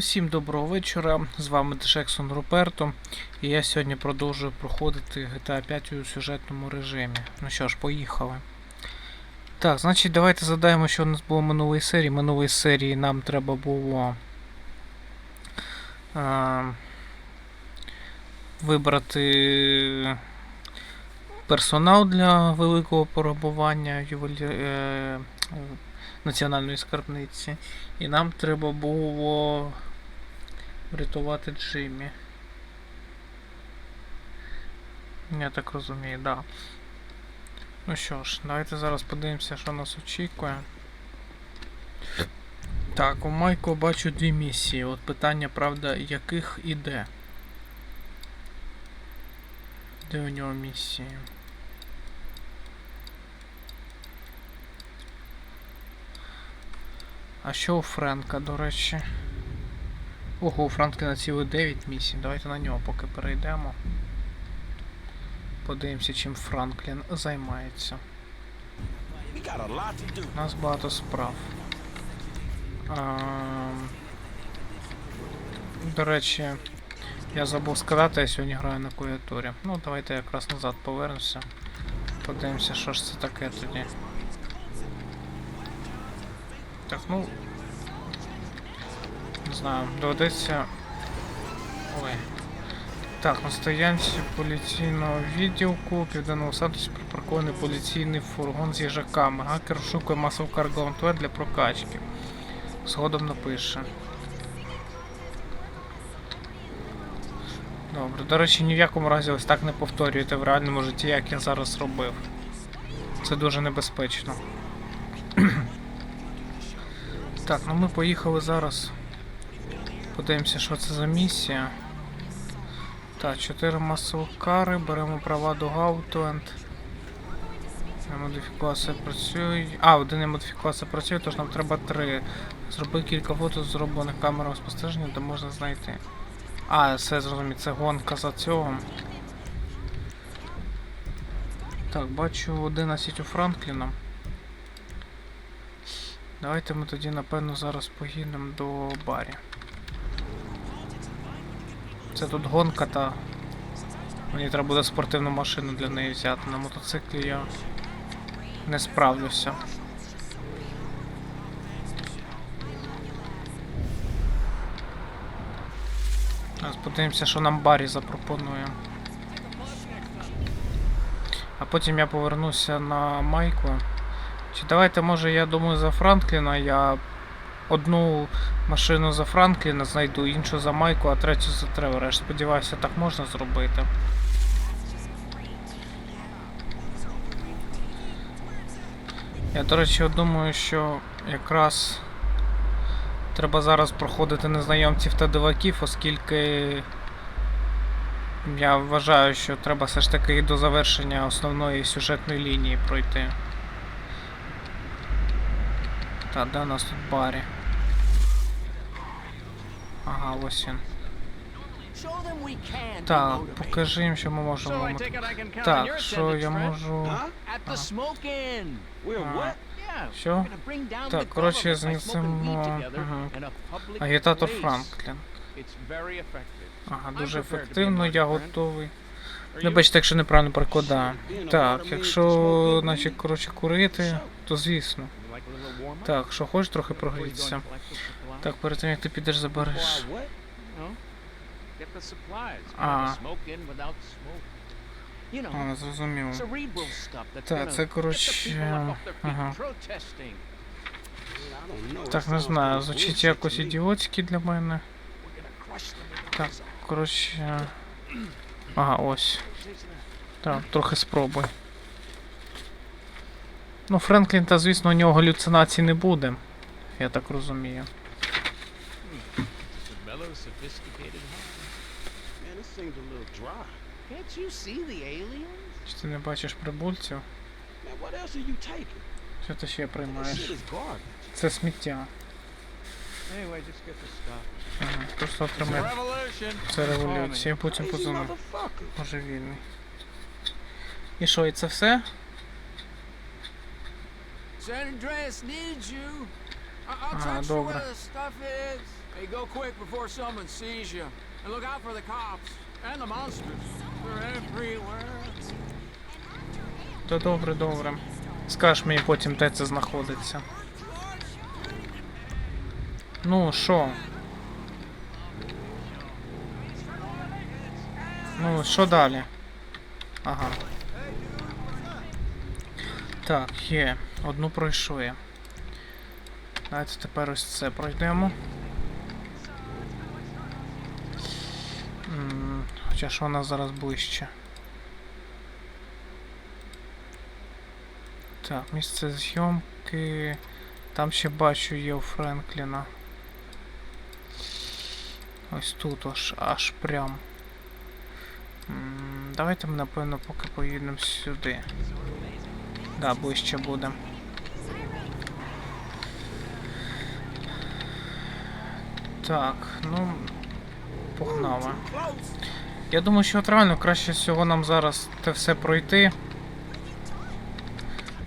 Усім доброго вечора. З вами Дешексон Руперто. І я сьогодні продовжую проходити GTA 5 у сюжетному режимі. Ну що ж, поїхали. Так, значить, давайте задаємо, що у нас було минулої серії. Минулої серії нам треба було а, вибрати персонал для великого порабування ювелі... е, національної скарбниці. І нам треба було врятувати Джиммі. Я так розумію, так. Да. Ну що ж, давайте зараз подивимося, що нас очікує. Так, у Майко бачу дві місії. От питання, правда, яких і де. Де у нього місії? А що у Френка, до речі? Ого, у Франкліна цілих 9 місій. Давайте на нього поки перейдемо. Подивимося, чим Франклін займається. У нас багато справ. Ам, До речі, я забув сказати, я сьогодні граю на клавіатурі. Ну, давайте якраз назад повернемося. Подивимося, що ж це таке тоді. Так, ну. Не знаю, доведеться. Ой. Так, на стоянці поліційного відділку Південного Сантусі припаркований поліційний фургон з їжаками. Гакер шукає масову карголантвер для прокачки. Згодом напише. Добре, до речі, ні в якому разі ось так не повторюйте в реальному житті, як я зараз робив. Це дуже небезпечно. так, ну ми поїхали зараз. Подивимося, що це за місія. Так, 4 масових кари, беремо права до Гаутланд. Модифікація працює. А, один модифікація працює, тож нам треба три. Зроби кілька фото зроблених камерами спостереження, де можна знайти. А, все зрозумів, це гонка за цього. Так, бачу 11 у Франкліна. Давайте ми тоді, напевно, зараз поїдемо до барі. Це тут гонка та. Мені треба буде спортивну машину для неї взяти. На мотоциклі я не справлюся. Зараз подивимося, що нам Барі запропонує. А потім я повернуся на Майку. Чи давайте, може, я думаю за Франкліна, я одну машину за Франкліна знайду, іншу за Майку, а третю за Тревора. Я ж сподіваюся, так можна зробити. Я, до речі, думаю, що якраз треба зараз проходити незнайомців та диваків, оскільки я вважаю, що треба все ж таки і до завершення основної сюжетної лінії пройти. Та, де у нас тут барі? Ага, ось він. Так, покажи їм, що ми можемо. Так, що я можу. Ah. bring down Так, коротше, a public Агітатор. Франклін. Ага, дуже ефективно, я готовий. You? Вибачте, якщо неправильно перекладаю. A Так, якщо наче коротше курити, то звісно. Так, що хочеш трохи прогрітися. Так, перед тим як ти підеш забереш. Ah. А, stuff that's Так, це коротше. Ага. Так, не знаю, звучить якось ідіотськи для мене. Так, коротше. Ага, ось. Так, трохи спробуй. Ну, Френклін, та звісно, у нього галюцинацій не буде. Я так розумію. A sophisticated home. Man, this seems a little dry. Can't you see the aliens? Чи ти не бачиш прибульців? Man, what else are you taking? Що ти ще This приймаєш? is garbage. Це сміття. Anyway, just get the stuff. Ага, просто It's отримай. revolution. Це революція, потім Crazy позвонив. motherfucker. Божевільний. І що, і це все? San Andreas needs you. I- I'll Ah, transfer dobra. where the stuff is. Hey, go quick before someone sees you. And look out for the cops. And the monsters. They're everywhere. То добре, добре. Скажеш мені потім, де це знаходиться. Ну, що? Ну, що далі? Ага. Так, є. Одну пройшли. Давайте тепер ось це пройдемо. Хоча ж вона зараз ближче. Так, місце зйомки. Там ще бачу є у Френкліна. Ось тут аж, аж прям. Давайте ми, напевно, поки поїдемо сюди. Да, ближче буде. Так, ну. Погнали. Я думаю, що от реально краще всього нам зараз те все пройти.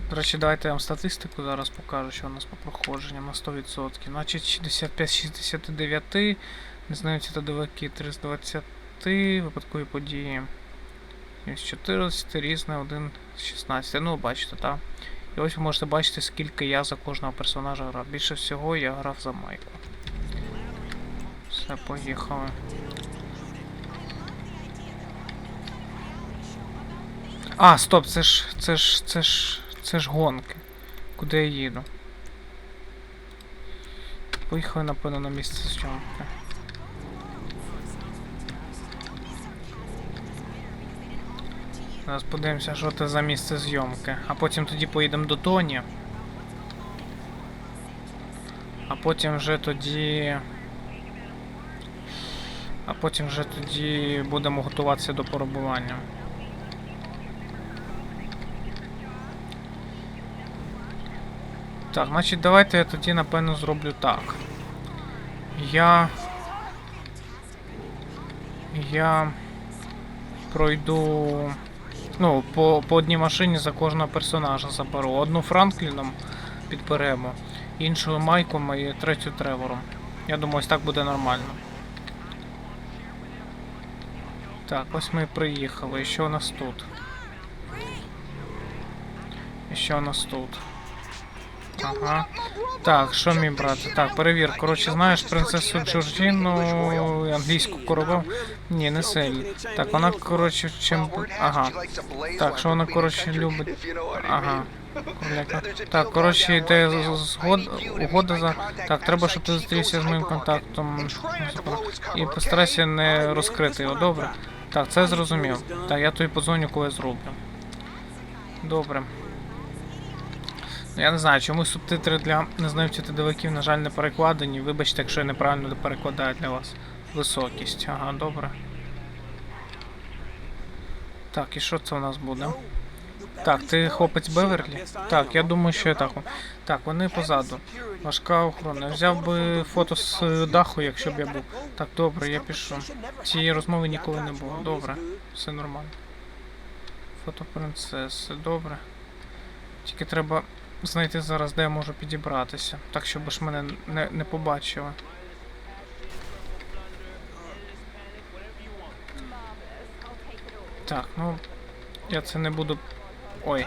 До речі, давайте я вам статистику зараз покажу, що у нас по проходженням на 100%. Значить 65 69, не знаю, ці ТДВки 3 з 20, випадкові події. З 14, різне 1 з 16. Ну, бачите, так. І ось ви можете бачити, скільки я за кожного персонажа грав. Більше всього я грав за Майку. Все, поїхали. А, стоп, це ж. це ж. це ж. це ж гонки. Куди я їду? Поїхали, напевно, на місце зйомки. Зараз подивимося, що це за місце зйомки. А потім тоді поїдемо до Тоні. А потім вже тоді. А потім вже тоді будемо готуватися до порубування. Так, значить, давайте я тоді напевно зроблю так. Я. Я пройду. Ну, по, по одній машині за кожного персонажа заберу. Одну Франкліном підберемо, іншу Майком і третю Тревором. Я думаю, ось так буде нормально. Так, ось ми приїхали. І що у нас тут? І що у нас тут? Ага. Так, що мій брат? Так, перевір. Коротше, знаєш принцесу Джорджіну англійську корову? Ні, не сильно. Так, вона, коротше, чим. Ага. Так, що вона, коротше, любить. Ага. Так, коротше, йде угода за. Так, треба, щоб ти зустрівся з моїм контактом. І постарайся не розкрити його, добре? Так, це зрозумів. Так, я тобі подзвоню, коли зроблю. Добре. Я не знаю, чому субтитри для незнайомців ТДВків, на жаль, не перекладені. Вибачте, якщо я неправильно перекладаю для вас. Високість. Ага, добре. Так, і що це у нас буде? Так, ти хлопець Беверлі? Так, я думаю, що я так. Так, вони позаду. Важка охорона. Взяв би фото з даху, якщо б я був. Так, добре, я пішов. Цієї розмови ніколи не було. Добре, все нормально. Фото принцеси, добре. Тільки треба знайти зараз, де я можу підібратися. Так, щоб ж мене не, не побачили. Так, ну. Я це не буду. Ой.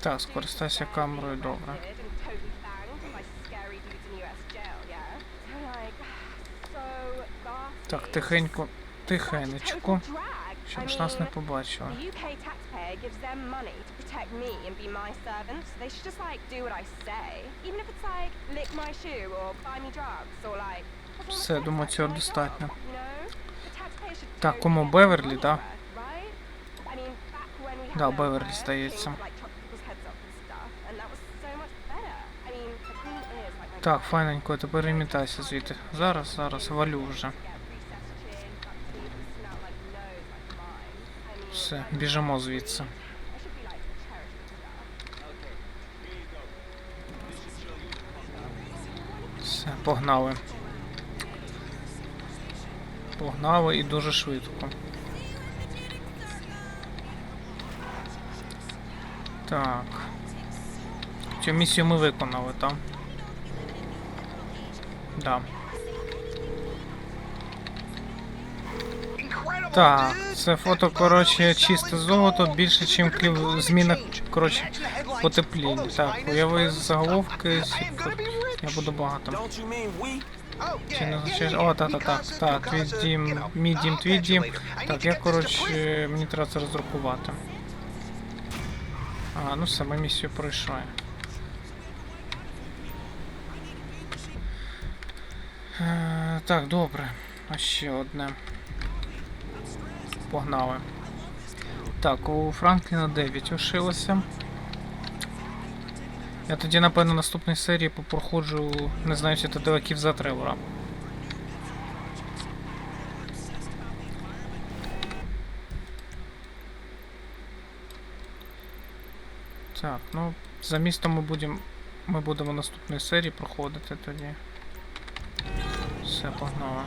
Так, скористайся камерою, добре. Buy me drugs or like. perform a Все, думаю, цього достатньо. Так, кому Беверлі, да? Да, Беверлі, здається. Так, файненько, тепер імітайся звідти. Зараз, зараз, валю вже. Все, біжимо звідси. Все, погнали. Погнали і дуже швидко. Так. Цю місію ми виконали, так? Да. Так, це фото, коротше, чисте золото більше, ніж кліп зміна, коротше, потепління. Так, уяви заголовки, я буду we? Чи не означає? О, так, так, так, так, твій дім, мій дім, твій дім. Так, я, коротше, мені треба це роздрукувати. А, ну все, ми місію пройшли. Е, Так, добре. А ще одне. Погнали. Так, у Франкліна 9 лишилося. Я тоді, напевно, наступної серії попроходжу, не знаю, чи тетиваків за Тревора. Так, ну, за містом ми будемо. Ми будемо наступної серії проходити тоді. Все, погнали.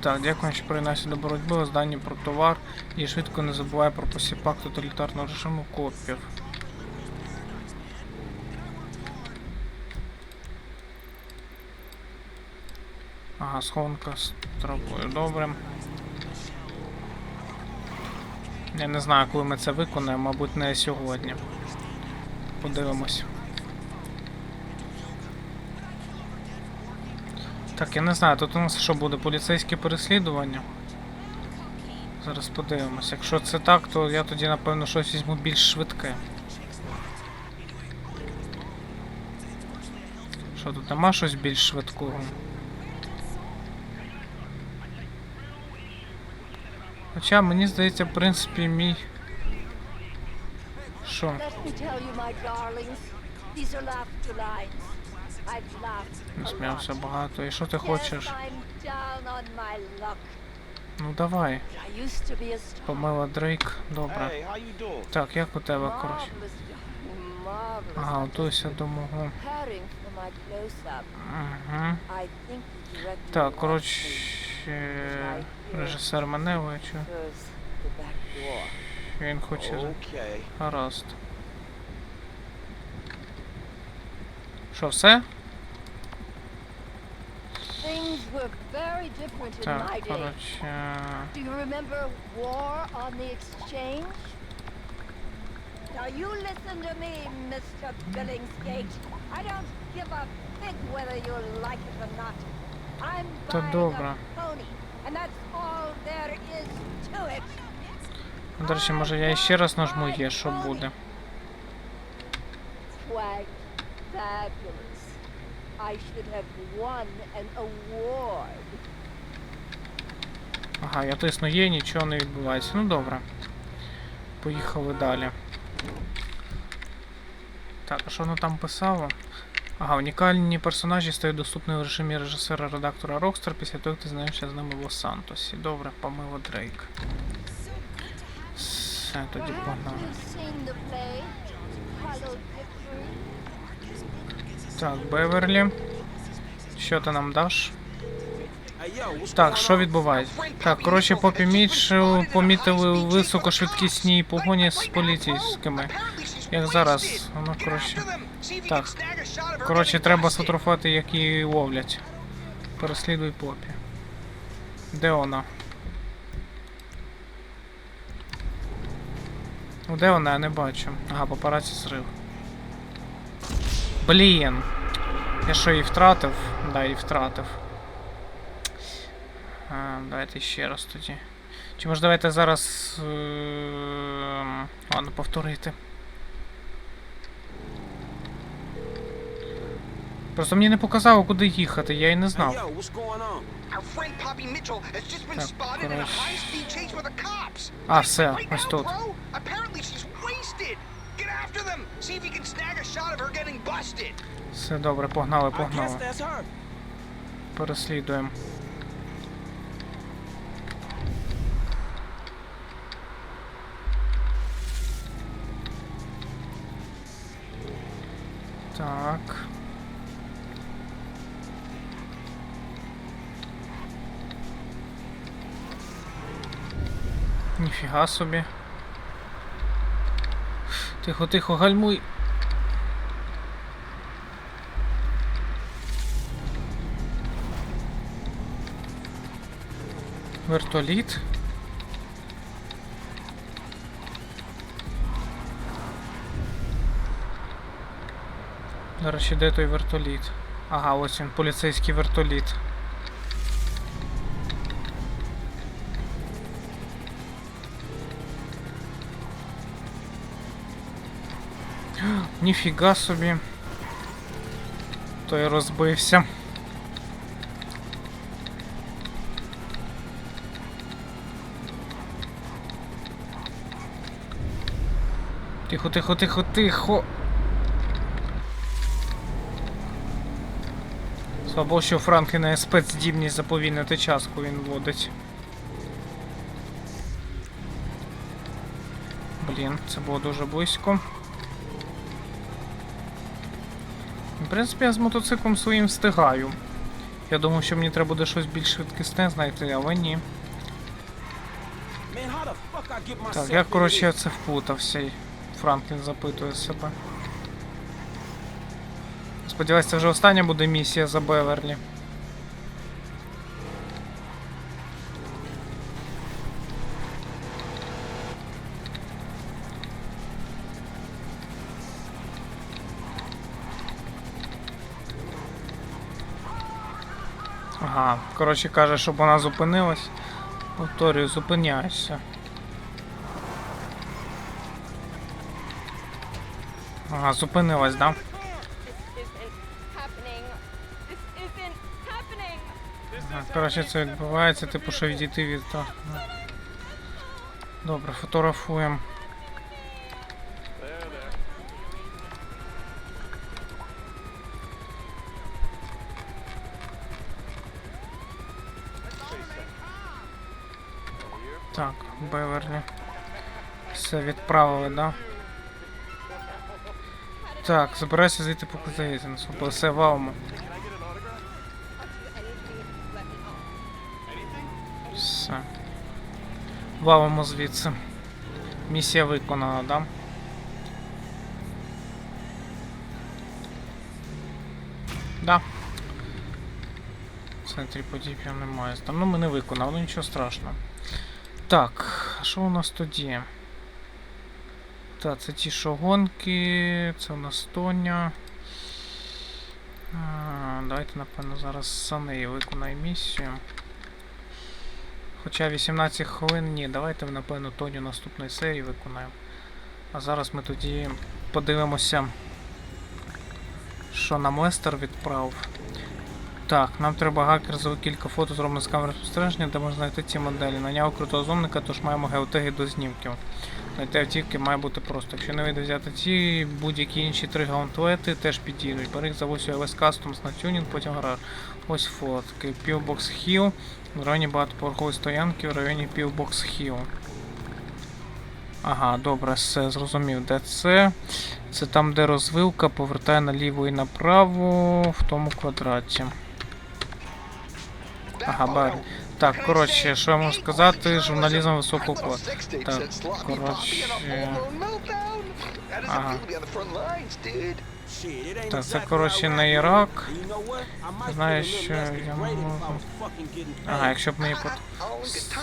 Так, дякую, що приєднався до боротьби. Останній про товар. І швидко не забувай про посіпак тоталітарного режиму копів. Ага, схованка з травою. Добре. Я не знаю, коли ми це виконаємо, мабуть, не сьогодні. Подивимось. Так, я не знаю, тут у нас що буде поліцейське переслідування. Зараз подивимось. Якщо це так, то я тоді напевно щось візьму більш швидке. Що тут нема щось більш швидкого? Хоча мені здається, в принципі, мій. Що? Насміявся багато. І що ти хочеш? I'm down on my luck. Ну давай. I used to be a star. Помила Дрейк. Добре. Так, як у тебе, коротше? Ага, готуйся до мого. Угу. Director Так, коротше, режисер мене вичу. Він хоче. Гаразд. Що, все? The exchange? Now you listen to me, Mr. Billingsgate. I don't give a fig whether you like it or not. I'm buying a pony, and that's all there is to it. Ну, До речі, може я ще раз нажму є, що буде. Quite fabulous. I should have won an award. Ага, я тисну є, нічого не відбувається. Ну добре. Поїхали далі. Так, а що воно там писало? Ага, унікальні персонажі стають доступні в режимі режисера-редактора Rockstar після того, як ти знаєшся з ними в Лос-Сантосі. Добре, помило Дрейк. Все, тоді погнали. Так, Беверлі. Що ти нам даш? Так, що відбувається? Так, коротше, Попі Міч помітили у високошвидкісній погоні з поліцейськими. Як зараз, воно коротше. Так. Коротше, треба сфотографувати, як її ловлять. Переслідуй Попі. Де вона? Ну де вона? Я не бачу. Ага, папараці зрив. Блін. Я що, її втратив? Да, її втратив. А, давайте ще раз тоді. Чи може давайте зараз. Е... Ладно, повторити. Просто мені не показало, куди їхати, я і не Hey, знав. yo, what's going on? Our friend Poppy Mitchell has just been Так, spotted in a коротше. high-speed chase with the cops. А, все, Right ось now, тут. Все добре, погнали, погнали. Переслідуємо. Так. Ніфіга собі. Тихо, тихо, гальмуй. Вертоліт. До речі, де той вертоліт? Ага, ось він, поліцейський вертоліт. Ніфіга собі. Той розбився. Тихо, тихо, тихо, тихо. Слабо, що Франкліна спецздібність заповільнити час, коли він водить. Блін, це було дуже близько. В принципі, я з мотоциклом своїм встигаю. Я думав, що мені треба буде щось більш швидкісне знайти, але ні. Так, я коротше я це впутався. Франклін запитує себе. Сподіваюсь, це вже остання буде місія за Беверлі. Коротше каже, щоб вона зупинилась. Повторюю, зупиняйся. Ага, зупинилась, да? Коротше, це відбувається, типу, що відійти від. ну. Добре, фотографуємо. Беверлі. Все відправили, да? Так, збирайся зайти по Кузаїзенсу, бо все валимо. Все. Валимо звідси. Місія виконана, да? Да. В центрі подій прям немає. Там ну ми не виконали, ну нічого страшного. Так, що у нас тоді? Так, це ті що гонки, це у нас Тоня. А, давайте, напевно, зараз за неї виконаю місію. Хоча 18 хвилин ні, давайте напевно Тоню наступної серії виконаємо. А зараз ми тоді подивимося, що нам Лестер відправив. Так, нам треба гакер за кілька фото зроблено з камери спостереження, де можна знайти ці моделі. Наняв крутого зумника, тож маємо геотеги до знімків. Знайти автівки має бути просто. Якщо не вийде взяти ці, будь-які інші три гаунтлети теж підійдуть. Бери за 8 LS Customs на тюнінг, потім гараж. Ось фотки. Pillbox Hill. В районі багатоповерхової стоянки в районі Pillbox Hill. Ага, добре, все, зрозумів, де це. Це там, де розвилка повертає наліво і направо в тому квадраті. Ага, бар. Так, коротше, що я можу сказати? Журналізм високого класу. Так, коротше. Ага. Так, це, коротше, на. Ірак. A що я можу- Ага, якщо б мені по...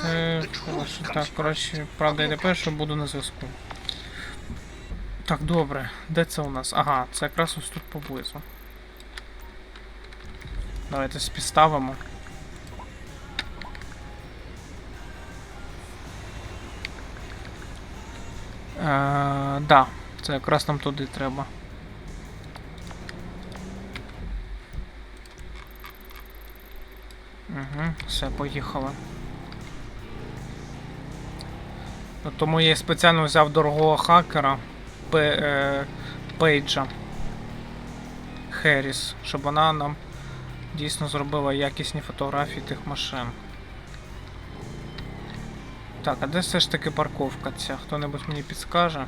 Це... Коротше, так, коротше, правда йде перше, буду на зв'язку. Так, добре. Де це у нас? Ага, це якраз ось тут поблизу. Давайте співставимо. Е, да, це якраз нам туди треба. Угу, все, поїхали. Ну, Тому я спеціально взяв дорогого хакера е, Пейджа Херіс, щоб вона нам дійсно зробила якісні фотографії тих машин. Так, а де все ж таки парковка ця? Хто-небудь мені підскаже?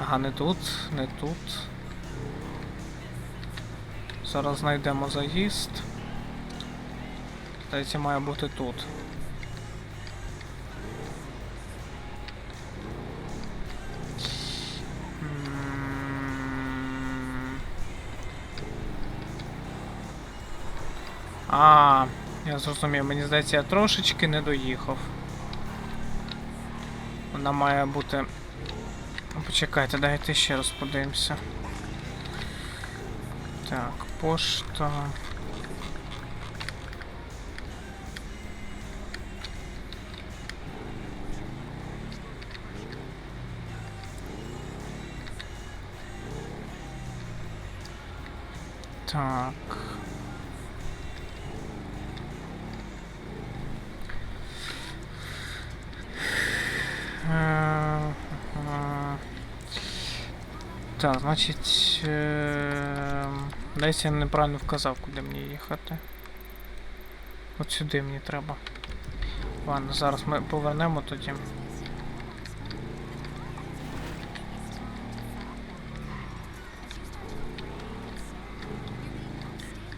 Ага, не тут, не тут. Зараз знайдемо заїзд. Здається, має бути тут. А, я зрозумів, мені здається, я трошечки не доїхав. Вона має бути. Почекайте, дайте ще раз подивимося. Так, пошта. Так, значить. Е... Десь я неправильно вказав, куди мені їхати. От сюди мені треба. Ладно, зараз ми повернемо тоді.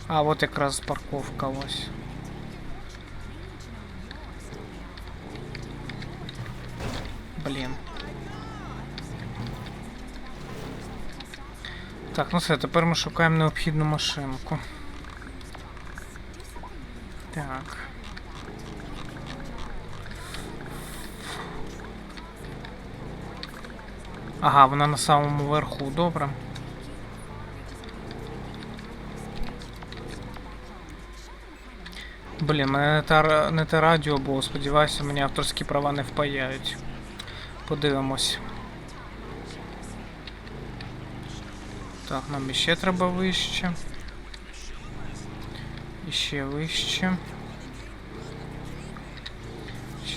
А, от якраз парковка ось. Блін. Так, ну все, тепер ми шукаємо необхідну машинку. Так. Ага, вона на самому верху, добре. Блін, мене не те, ра- не те радіо було, сподіваюся, мені авторські права не впаяють. Подивимось. Так, нам іще треба вище. Іще вище.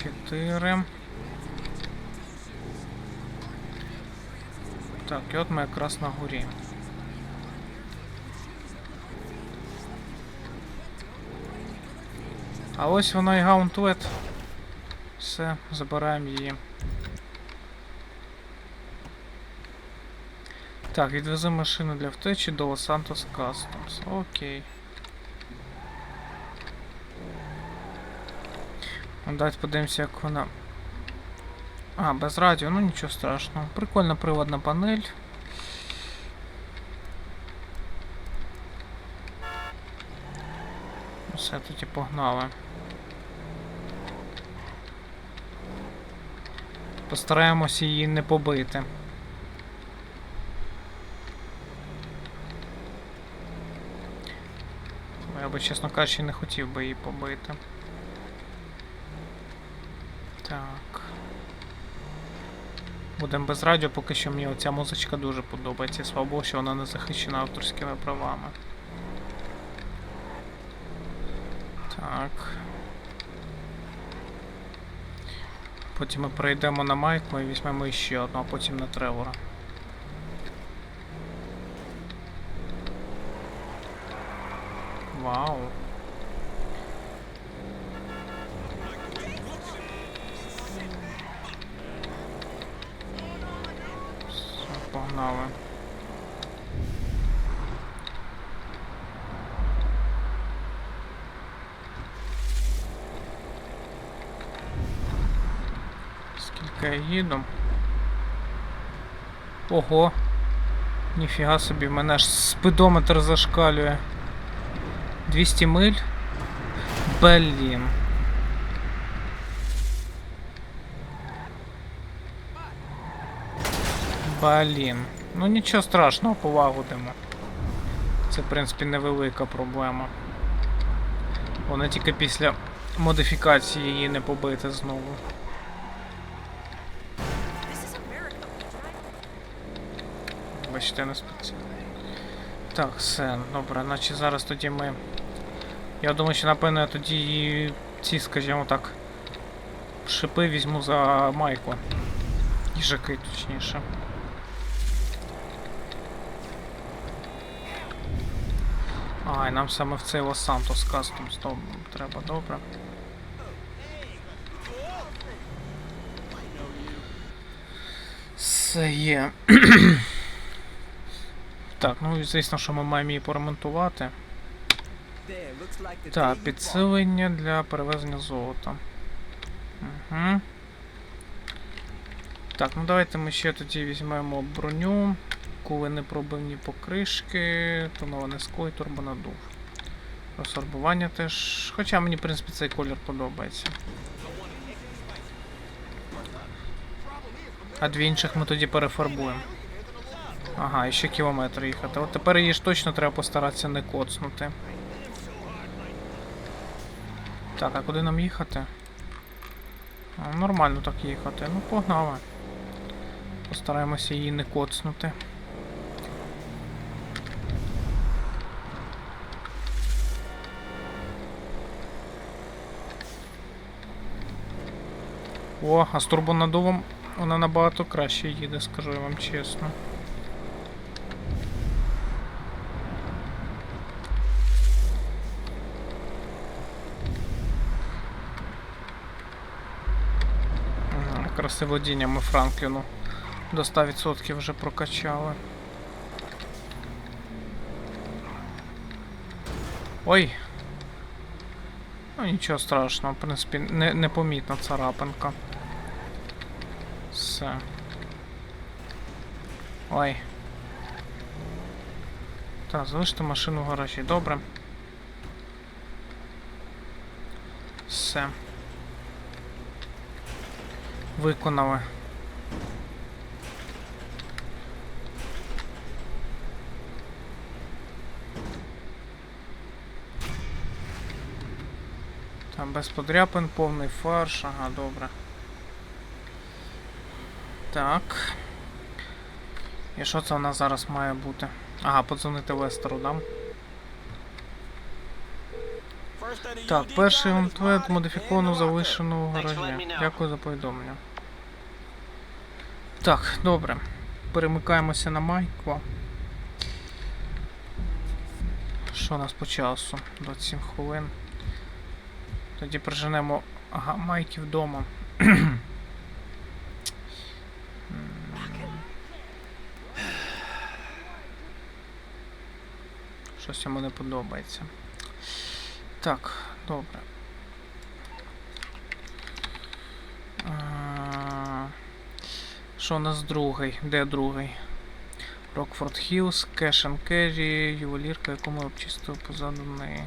Чотири. Так, і от ми якраз на горі. А ось вона і гаунтлет. Все, забираємо її. Так, відвези машину для втечі до Santos Customs. Окей. Ну, Давайте подивимося, як вона. А, без радіо, ну нічого страшного. Прикольна приводна панель. Все, тоді погнали. Постараємося її не побити. Би, чесно кажучи, не хотів би її побити. Так. Будемо без радіо, поки що мені оця музичка дуже подобається. Слава Богу, що вона не захищена авторськими правами. Так. Потім ми перейдемо на Майку і візьмемо ще одну, а потім на Тревора. Вау. Все, погнали. Скільки я їду? Ого. Ніфіга собі, мене аж спидометр зашкалює. 200 миль? Блін. Блін. Ну нічого страшного, полагодимо. Це, в принципі, невелика проблема. Вона тільки після модифікації її не побити знову. Бачите, не спеціально. Так, все, добре, наче зараз тоді ми. Я думаю, що напевно тоді ці, скажімо так, шипи візьму за майку. Їжаки, точніше. А, і нам саме в цей Santos Customs то треба, добре. Все є. Так, ну і звісно, що ми маємо її поремонтувати. Так, підсилення для перевезення золота. Угу. Так, ну давайте ми ще тоді візьмемо броню, коли не пробивні покришки, тоноване скло і турбонадув. Розфарбування теж. Хоча мені, в принципі, цей колір подобається. А дві інших ми тоді перефарбуємо. Ага, і ще кілометр їхати. От тепер її ж точно треба постаратися не коцнути. Так, а куди нам їхати? А, нормально так їхати. Ну, погнали. Постараємося її не коцнути. О, а з турбонадувом вона набагато краще їде, скажу я вам чесно. І водіння ми Франкліну до 100% вже прокачали. Ой. Ну нічого страшного, в принципі, не, непомітна царапинка. Все. Ой. Так, залиште машину в гаражі, добре. Все. Виконали. Там без подряпин, повний фарш, ага, добре. Так. І що це у нас зараз має бути? Ага, подзвонити Лестеру, дам. Так, перший онтвет модифіковано залишено в гаражі. Дякую за повідомлення. Так, добре. Перемикаємося на майку. Що у нас по часу? 27 хвилин. Тоді приженемо ага, майки вдома. Щось йому не подобається. Так, добре. Що у нас другий? Де другий? Рокфорд Хілс, Cash and Carry, ювелірка, яку ми обчистили позаду неї.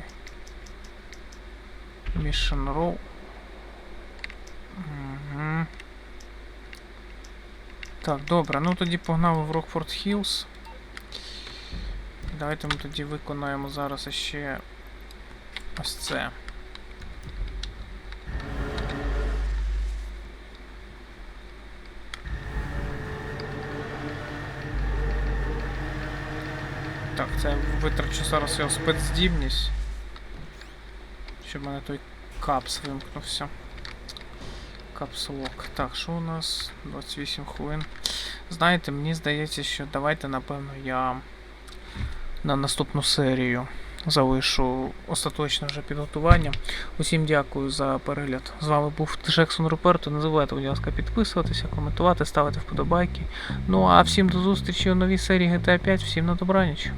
Mission Row. Угу. Так, добре, ну тоді погнали в Рокфорд Хілс. Давайте ми тоді виконаємо зараз ще ось це. Так, це я витрачу зараз його спецздібність. Щоб в мене той капс вимкнувся. Капслок. Так, що у нас? 28 хвилин. Знаєте, мені здається, що давайте, напевно, я на наступну серію залишу остаточне вже підготування. Усім дякую за перегляд. З вами був Джексон Руперто. Не забувайте, будь ласка, підписуватися, коментувати, ставити вподобайки. Ну а всім до зустрічі у новій серії GTA 5. Всім на добраніч.